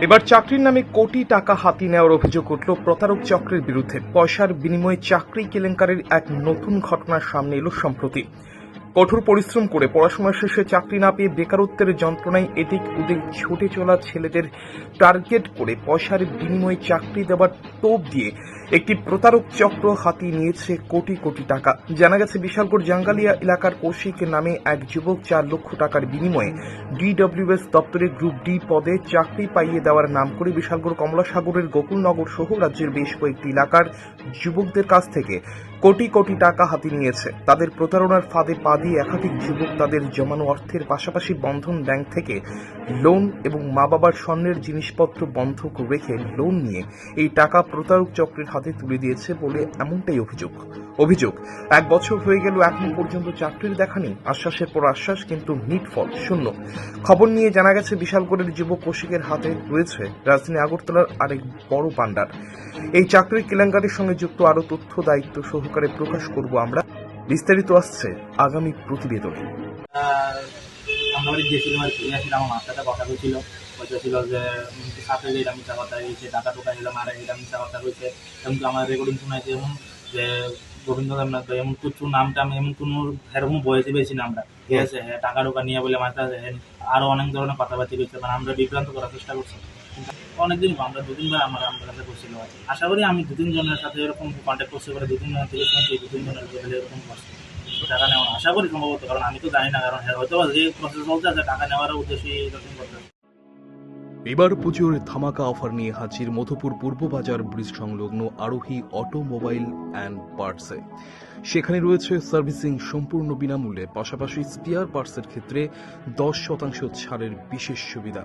এবার চাকরির নামে কোটি টাকা হাতি নেওয়ার অভিযোগ উঠল প্রতারক চক্রের বিরুদ্ধে। পয়সার বিনিময়ে চাকরি কেলেঙ্কারির এক নতুন ঘটনা সামনে এলো সম্প্রতি। কঠোর পরিশ্রম করে পড়াশোনা শেষে চাকরি না পেয়ে বেকারত্বের যন্ত্রণায় এদিক উদিক ছুটে চলা ছেলেদের টার্গেট করে পয়সার বিনিময়ে চাকরি দেওয়ার টোপ দিয়ে একটি প্রতারক চক্র হাতি নিয়েছে কোটি কোটি টাকা। জানা গেছে, বিশালগড় জাঙ্গালিয়া এলাকার কৌশিক নামে এক যুবক চার লক্ষ টাকার বিনিময়ে ডিডব্লিউএস দপ্তরে গ্রুপ ডি পদে চাকরি পাইয়ে দেওয়ার নাম করে বিশালগড় কমলাসাগরের গোকুলনগর সহ রাজ্যের বেশ কয়েকটি এলাকার যুবকদের কাছ থেকে কোটি কোটি টাকা হাতি নিয়েছে। তাদের প্রতারণার ফাঁদে পা দিয়ে একাধিক যুবক তাদের জমানো অর্থের পাশাপাশি বন্ধন ব্যাংক থেকে লোন এবং মা বাবার স্বর্ণের জিনিসপত্র বন্ধক রেখে লোন নিয়ে এই টাকা প্রতারক চক্রের হাতে তুলে দিয়েছে বলে এমনটাই অভিযোগ। অভিযোগ, এক বছর হয়ে গেল এখন পর্যন্ত চাকরির দেখা নেই। আশ্বাসের পর আশ্বাস, কিন্তু নিটফল শূন্য। খবর নিয়ে জানা গেছে, বিশালগড়ের যুবক কৌশিকের হাতে রয়েছে রাজধানী আগরতলার আরেক বড় পান্ডার এই চাকরির কেলেঙ্কারির সঙ্গে যুক্ত আরও তথ্য দায়িত্ব সহকারে প্রকাশ করব আমরা। বিস্তারিত আসছে আগামী প্রতিবেদনে। আমরা গেছিলাম আর আসলে আমার মার সাথে কথা হয়েছিল বলতেছিল যে সাথে এটা মিথ্যা কথা হয়েছে টাকা টোকা নিলাম আর এটা মিথ্যা কথা হয়েছে এমনকি আমার রেকর্ডিং শোনাইছে এমন যে গোবিন্দ দেবনাথ ভাই এমন কিছু নামটা আমি এমন কোনো এরকম বয়সে পেয়েছি না আমরা ঠিক আছে হ্যাঁ টাকা টোকা নিয়ে বলে মাথা আরও অনেক ধরনের কথাবার্তা করছে মানে আমরা বিভ্রান্ত করার চেষ্টা করছি। অনেকদিন আমরা দুদিন ভাই আমার আমার কাছে করছিল। আশা করি আমি দু তিন জনের সাথে এরকম কন্ট্যাক্ট করতে পারি দু তিন জনের থেকে শুনছি দু তিন জনের বদলে এরকম করছে। টাকা নেওয়া আশা করি সম্ভবত কারণ আমি তো জানি না কারণ হ্যাঁ, হয়তো যে প্রসেস চলছে টাকা নেওয়ার উদ্দেশ্যে এরকম করতে এবার পুজোর ধামাকা অফার নিয়ে হাজির মধুপুর পূর্ব বাজার ব্রিজ সংলগ্ন আরোহী অটোমোবাইল অ্যান্ড পার্টসে। সেখানে রয়েছে সার্ভিসিং সম্পূর্ণ বিনামূল্যে, পাশাপাশি স্পিয়ার পার্টসের ক্ষেত্রে দশ শতাংশ ছাড়ের বিশেষ সুবিধা।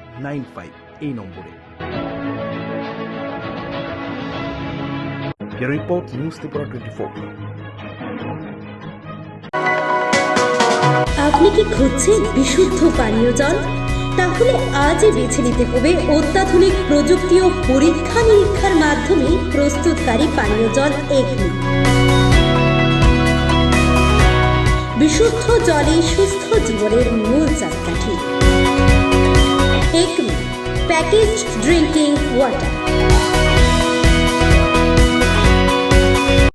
এই নম্বরে। রিপোর্ট, নিউজ ত্রিপুরা আপনি কি খুঁজছেন বিশুদ্ধ পানীয় জল? তাহলে আজই বেছে নিতে হবে অত্যাধুনিক প্রযুক্তি ও পরীক্ষা নিরীক্ষার মাধ্যমে প্রস্তুতকারী পানীয় জল এগনি। বিশুদ্ধ জলে সুস্থ জীবনের মূল চাকাঠি। Take me packaged drinking water.